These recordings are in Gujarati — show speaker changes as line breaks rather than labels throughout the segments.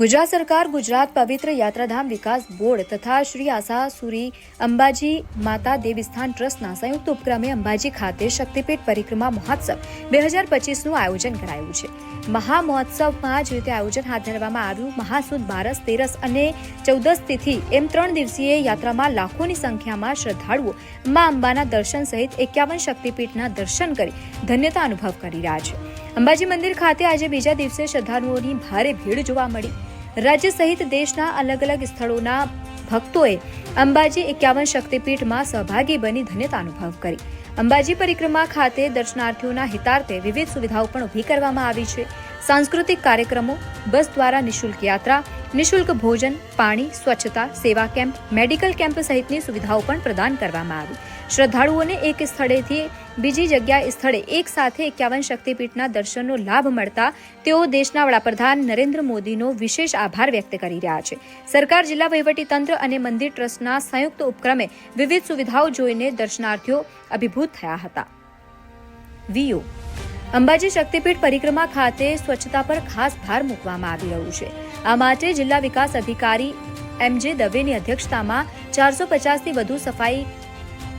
ગુજરાત સરકાર ગુજરાત પવિત્ર યાત્રાધામ વિકાસ બોર્ડ તથા શ્રી આશાસુરી અંબાજી માતા દેવીસ્થાન ટ્રસ્ટના સંયુક્ત ઉપક્રમે અંબાજી ખાતે શક્તિપીઠ પરિક્રમા મહોત્સવ બે હજાર પચીસનું આયોજન કરાયું છે. મહા મહોત્સવમાં જે રીતે આયોજન હાથ ધરવામાં આવ્યું. મહાસુદ બારસ, તેરસ અને ચૌદસ તિથિ એમ ત્રણ દિવસીય યાત્રામાં લાખોની સંખ્યામાં શ્રદ્ધાળુઓ મા અંબાના દર્શન સહિત એકાવન શક્તિપીઠના દર્શન કરી ધન્યતા અનુભવ કરી રહ્યા છે. અંબાજી મંદિર ખાતે આજે બીજા દિવસે શ્રદ્ધાળુઓની ભારે ભીડ જોવા મળી. રાજ્ય સહિત દેશના અલગ અલગ સ્થળોના ભક્તોએ અંબાજી એકાવન શક્તિપીઠમાં સહભાગી બની ધન્યતા અનુભવ કરી. અંબાજી પરિક્રમા ખાતે દર્શનાર્થીઓના હિતાર્થે વિવિધ સુવિધાઓ પણ ઊભી કરવામાં આવી છે. સાંસ્કૃતિક કાર્યક્રમો, બસ દ્વારા નિઃશુલ્ક યાત્રા, નિઃશુલ્ક ભોજન, પાણી, સ્વચ્છતા, સેવા કેમ્પ, મેડિકલ કેમ્પ સહિતની સુવિધાઓ પણ પ્રદાન કરવામાં આવી. શ્રદ્ધાળુઓને એક સ્થળેથી બીજી જગ્યા સ્થળે એક સાથે એકાવન શક્તિપીઠના દર્શનનો લાભ મળતા તેઓ દેશના વડાપ્રધાન નરેન્દ્ર મોદીનો વિશેષ આભાર વ્યક્ત કરી રહ્યા છે. સરકાર, જિલ્લા વહીવટીતંત્ર અને મંદિર ટ્રસ્ટના સંયુક્ત ઉપક્રમે વિવિધ સુવિધાઓ જોઈને દર્શનાર્થીઓ અભિભૂત થયા હતા. વીઓ. અંબાજી શક્તિપીઠ પરિક્રમા ખાતે સ્વચ્છતા પર ખાસ ભાર મૂકવામાં આવી રહ્યું છે. આ માટે જિલ્લા વિકાસ અધિકારી એમ જે દવેની અધ્યક્ષતામાં ચારસો પચાસથી વધુ સફાઈ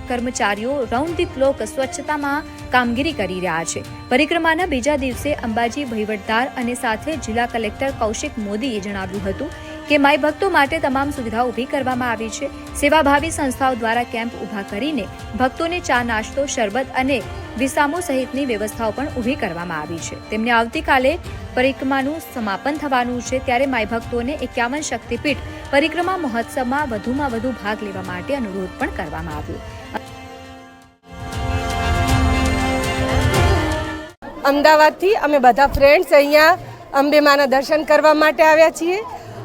કર્મચારીઓ રાઉન્ડ ધી ક્લોક સ્વચ્છતામાં કામગીરી કરી રહ્યા છે. પરિક્રમાના બીજા દિવસે અંબાજી વહીવટદાર અને સાથે જિલ્લા કલેક્ટર કૌશિક મોદીએ જણાવ્યું હતું કે માય ભક્તો માટે તમામ સુવિધા ઊભી કરવામાં આવી છે. સેવાભાવી સંસ્થાઓ દ્વારા કેમ્પ ઊભા કરીને ભક્તોને ચા, નાસ્તો, શરબત અને વિસામો સહિતની વ્યવસ્થાઓ પણ ઊભી કરવામાં આવી છે. તેમને આવતીકાલે પરિક્રમાનું સમાપન થવાનું છે. ત્યારે માય ભક્તોને એકાવન શક્તિપીઠ પરિક્રમા મહોત્સવમાં વધુમાં વધુ ભાગ લેવા માટે અનુરોધ પણ કરવામાં આવ્યો.
અમદાવાદથી અમે બધા ફ્રેન્ડ્સ અહીંયા અંબે માના દર્શન કરવા માટે આવ્યા છીએ.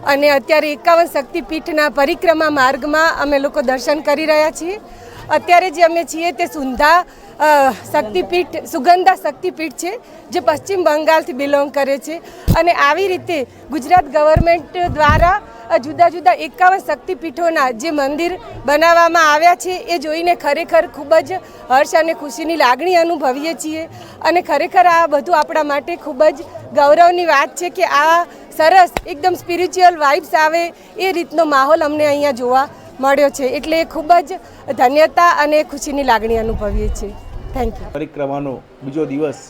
અને અત્યારે એકાવન શક્તિપીઠના પરિક્રમા માર્ગમાં અમે લોકો દર્શન કરી રહ્યા છીએ. અત્યારે જે અમે છીએ તે સુંધા શક્તિપીઠ, સુગંધા શક્તિપીઠ છે, જે પશ્ચિમ બંગાળથી બિલોંગ કરે છે. અને આવી રીતે ગુજરાત ગવર્મેન્ટ દ્વારા જુદા જુદા એકાવન શક્તિપીઠોના જે મંદિર બનાવવામાં આવ્યા છે, એ જોઈને ખરેખર ખૂબ જ હર્ષ અને ખુશીની લાગણી અનુભવીએ છીએ. અને ખરેખર આ બધું આપણા માટે ખૂબ જ ગૌરવની વાત છે કે આ સરસ, એકદમ સ્પિરિચ્યુઅલ વાઇબ્સ આવે એ રીતનો માહોલ અમને અહીંયા જોવા મળ્યો છે એટલે ખૂબ જ ધન્યતા અને ખુશીની લાગણી અનુભવીએ છીએ. થેન્ક યુ
પરિક્રમાનો બીજો દિવસ.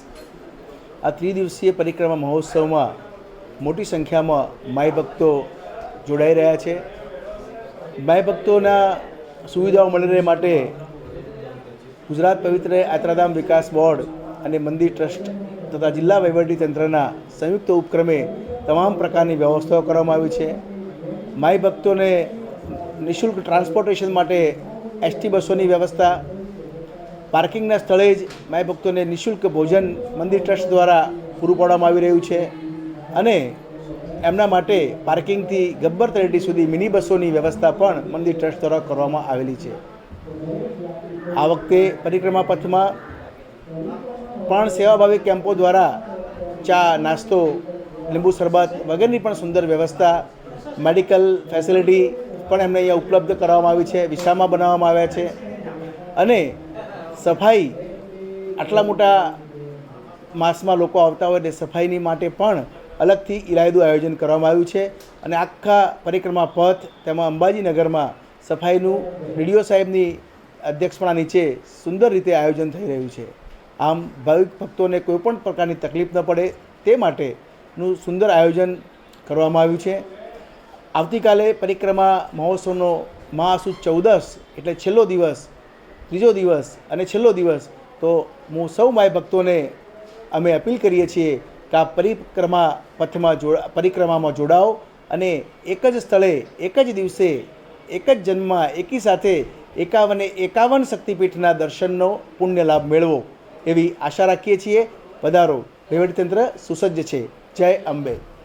આ ત્રિદિવસીય પરિક્રમા મહોત્સવમાં મોટી સંખ્યામાં માય ભક્તો જોડાઈ રહ્યા છે. માય ભક્તોના સુવિધાઓ મળી રહે માટે ગુજરાત પવિત્ર યાત્રાધામ વિકાસ બોર્ડ અને મંદિર ટ્રસ્ટ તથા જિલ્લા વહીવટી તંત્રના સંયુક્ત ઉપક્રમે તમામ પ્રકારની વ્યવસ્થાઓ કરવામાં આવી છે. માય ભક્તોને નિઃશુલ્ક ટ્રાન્સપોર્ટેશન માટે એસટી બસોની વ્યવસ્થા, પાર્કિંગના સ્થળે જ માય ભક્તોને નિઃશુલ્ક ભોજન મંદિર ટ્રસ્ટ દ્વારા પૂરું પાડવામાં આવી રહ્યું છે અને એમના માટે પાર્કિંગથી ગબ્બર તળેટી સુધી મિની બસોની વ્યવસ્થા પણ મંદિર ટ્રસ્ટ દ્વારા કરવામાં આવેલી છે. આ વખતે પરિક્રમા પથમાં પણ સેવાભાવી કેમ્પો દ્વારા ચા, નાસ્તો, લીંબુ શરબત વગેરેની પણ સુંદર વ્યવસ્થા, મેડિકલ ફેસિલિટી પણ એમને અહીંયા ઉપલબ્ધ કરવામાં આવી છે વિશામાં બનાવવામાં આવ્યા છે. અને સફાઈ આટલા મોટા માસમાં લોકો આવતા હોય એટલે સફાઈની માટે પણ અલગથી ઈરાયદું આયોજન કરવામાં આવ્યું છે. અને આખા પરિક્રમા પથ તેમાં અંબાજીનગરમાં સફાઈનું ડીડીઓ સાહેબની અધ્યક્ષપણા નીચે સુંદર રીતે આયોજન થઈ રહ્યું છે. આમ ભાવિક ભક્તોને કોઈપણ પ્રકારની તકલીફ ન પડે તે માટેનું સુંદર આયોજન કરવામાં આવ્યું છે. આવતીકાલે પરિક્રમા મહોત્સવનો મહાસુદ ચૌદસ એટલે છેલ્લો દિવસ, ત્રીજો દિવસ અને છેલ્લો દિવસ, તો હું સૌ માય ભક્તોને અમે અપીલ કરીએ છીએ કે આ પરિક્રમા પથમાં જોડા, પરિક્રમામાં જોડાઓ અને એક જ સ્થળે, એક જ દિવસે, એક જ જન્મમાં એકી સાથે એકાવને, એકાવન શક્તિપીઠના દર્શનનો પુણ્ય લાભ મેળવો એવી આશા રાખીએ છીએ. પધારો. વહીવટીતંત્ર સુસજ્જ છે. જય અંબે.